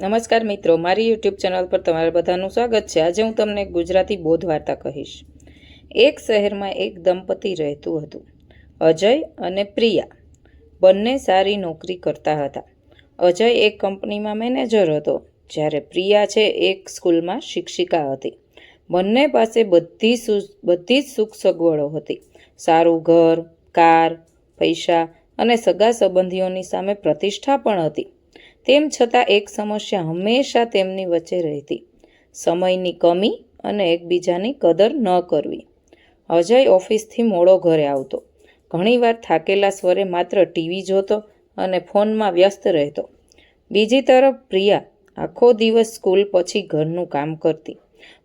નમસ્કાર મિત્રો, મારી યુટ્યુબ ચેનલ પર તમારા બધાનું સ્વાગત છે. આજે હું તમને ગુજરાતી બોધ વાર્તા કહીશ. એક શહેરમાં એક દંપતી રહેતું હતું. અજય અને પ્રિયા બંને સારી નોકરી કરતા હતા. અજય એક કંપનીમાં મેનેજર હતો, જ્યારે પ્રિયા છે એક સ્કૂલમાં શિક્ષિકા હતી. બંને પાસે બધી સુ- બધી જ સુખ સગવડો હતી. સારું ઘર, કાર, પૈસા અને સગા સંબંધીઓની સામે પ્રતિષ્ઠા પણ હતી. તેમ છતાં એક સમસ્યા હંમેશા તેમની વચ્ચે રહેતી. સમયની કમી અને એકબીજાની કદર ન કરવી. અજય ઓફિસથી મોડો ઘરે આવતો. ઘણીવાર થાકેલા સ્વરે માત્ર ટીવી જોતો અને ફોનમાં વ્યસ્ત રહેતો. બીજી તરફ પ્રિયા આખો દિવસ સ્કૂલ પછી ઘરનું કામ કરતી.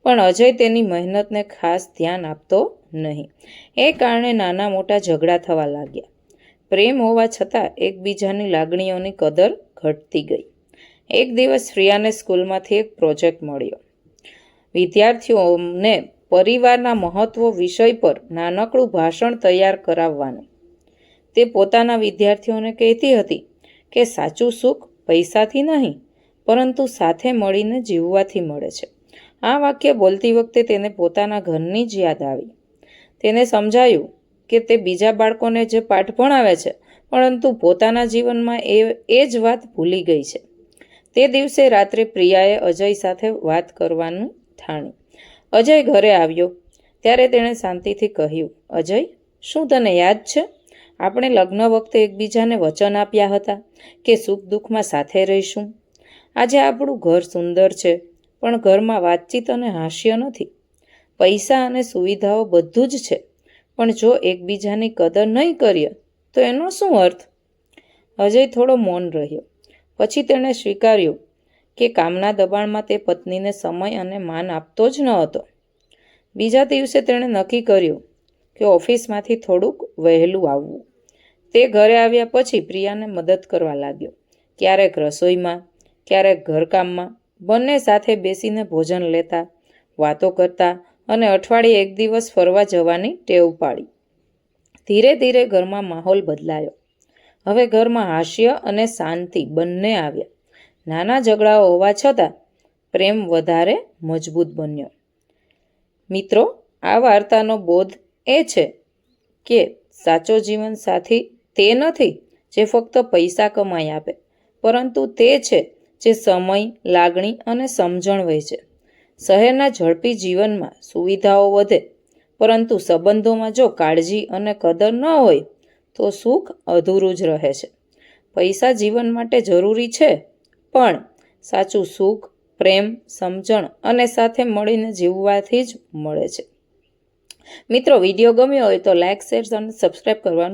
પણ અજય તેની મહેનતને ખાસ ધ્યાન આપતો નહીં. એ કારણે નાના મોટા ઝઘડા થવા લાગ્યા. પ્રેમ હોવા છતાં એકબીજાની લાગણીઓની કદર ઘટતી ગઈ. એક દિવસ શ્રિયાને સ્કૂલમાંથી એક પ્રોજેક્ટ મળ્યો. વિદ્યાર્થીઓને પરિવારના મહત્વ વિષય પર નાનકડું ભાષણ તૈયાર કરાવવાનું. તે પોતાના વિદ્યાર્થીઓને કહેતી હતી કે સાચું સુખ પૈસાથી નહીં, પરંતુ સાથે મળીને જીવવાથી મળે છે. આ વાક્ય બોલતી વખતે તેને પોતાના ઘરની જ યાદ આવી. તેને સમજાયું કે તે બીજા બાળકોને જે પાઠ ભણાવે છે, પરંતુ પોતાના જીવનમાં એ એ જ વાત ભૂલી ગઈ છે. તે દિવસે રાત્રે પ્રિયાએ અજય સાથે વાત કરવાનું ઠાણ્યું. અજય ઘરે આવ્યો. ત્યારે તેણે શાંતિથી કહ્યું, અજય, શું તને યાદ છે? આપણે લગ્ન વખતે એકબીજાને વચન આપ્યા હતા કે સુખ દુઃખમાં સાથે રહીશું. આજે આપણું ઘર સુંદર છે. પણ ઘરમાં વાતચીત અને હાસ્ય નથી. પૈસા અને સુવિધાઓ બધું જ છે. પણ જો એકબીજાની કદર નહીં કરીએ, તો એનો શું અર્થ? અજય થોડો મૌન રહ્યો. પછી તેણે સ્વીકાર્યું કે કામના દબાણમાં તે પત્નીને સમય અને માન આપતો જ ન હતો. બીજા દિવસે તેણે નક્કી કર્યું કે ઓફિસમાંથી થોડુંક વહેલું આવવું. તે ઘરે આવ્યા પછી પ્રિયાને મદદ કરવા લાગ્યો. ક્યારેક રસોઈમાં, ક્યારેક ઘરકામમાં બંને સાથે બેસીને ભોજન લેતા, વાતો કરતા અને અઠવાડિયે એક દિવસ ફરવા જવાની ટેવ પાડી. ધીરે ધીરે ઘરમાં માહોલ બદલાયો. હવે ઘરમાં હાસ્ય અને શાંતિ બંને આવ્યા. નાના ઝઘડાઓ હોવા છતાં પ્રેમ વધારે મજબૂત બન્યો. મિત્રો, આ વાર્તાનો બોધ એ છે કે સાચો જીવન સાથી તે નથી જે ફક્ત પૈસા કમાઈ આપે, પરંતુ તે છે જે સમય, લાગણી અને સમજણ વહેંચે શહેરના ઝડપી જીવનમાં સુવિધાઓ વધે, પરંતુ સંબંધોમાં જો કાળજી અને કદર ન હોય, તો સુખ અધૂરું જ રહે છે. પૈસા જીવન માટે જરૂરી છે, પણ સાચું સુખ, પ્રેમ, સમજણ અને સાથે મળીને જીવવાથી જ મળે છે. મિત્રો, વીડિયો ગમ્યો હોય તો લાઇક શેર અને સબસ્ક્રાઈબ કરવાનું